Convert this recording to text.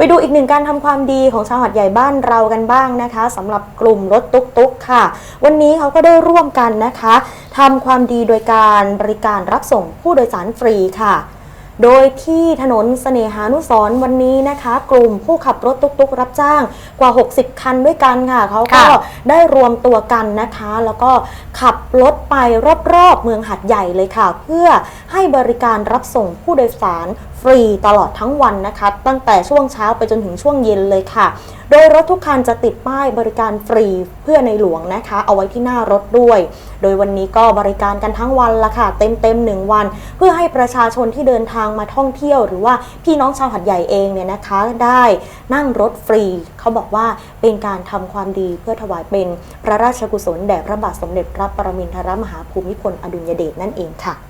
ไปดูอีกหนึ่งการทำความดีของชาวหัดใหญ่บ้านเรากันบ้างนะคะสำหรับกลุ่มรถตุ๊กๆค่ะ วันนี้เขาก็ได้ร่วมกันนะคะทำความดีโดยการบริการรับส่งผู้โดยสารฟรีค่ะ โดยที่ถนนเสน่หานุสรณ์วันนี้นะคะ กลุ่มผู้ขับรถตุ๊กๆ รับจ้างกว่า 60 คันด้วยกันค่ะเขาก็ค่ะได้รวมตัวกันนะคะ แล้วก็ขับรถไปรอบๆ เมืองหัดใหญ่เลยค่ะ เพื่อให้บริการรับส่งผู้โดยสารฟรีตลอดทั้งวันนะคะ ตั้งแต่ช่วงเช้าไปจนถึงช่วงเย็นเลยค่ะ โดยรถทุกคันจะติดป้ายบริการฟรีเพื่อในหลวงนะคะ เอาไว้ที่หน้ารถด้วย โดยวันนี้ก็บริการกันทั้งวันละค่ะ เต็มเต็มๆหนึ่งวัน เพื่อให้ประชาชนที่เดินทางมาท่องเที่ยว หรือว่าพี่น้องชาวหัดใหญ่เองเนี่ยนะคะ ได้นั่งรถฟรี เขาบอกว่าเป็นการทำความดีเพื่อถวายเป็นพระราชกุศลแด่พระบาทสมเด็จพระปรมินทรมหาภูมิพลอดุลยเดชนั่นเองค่ะ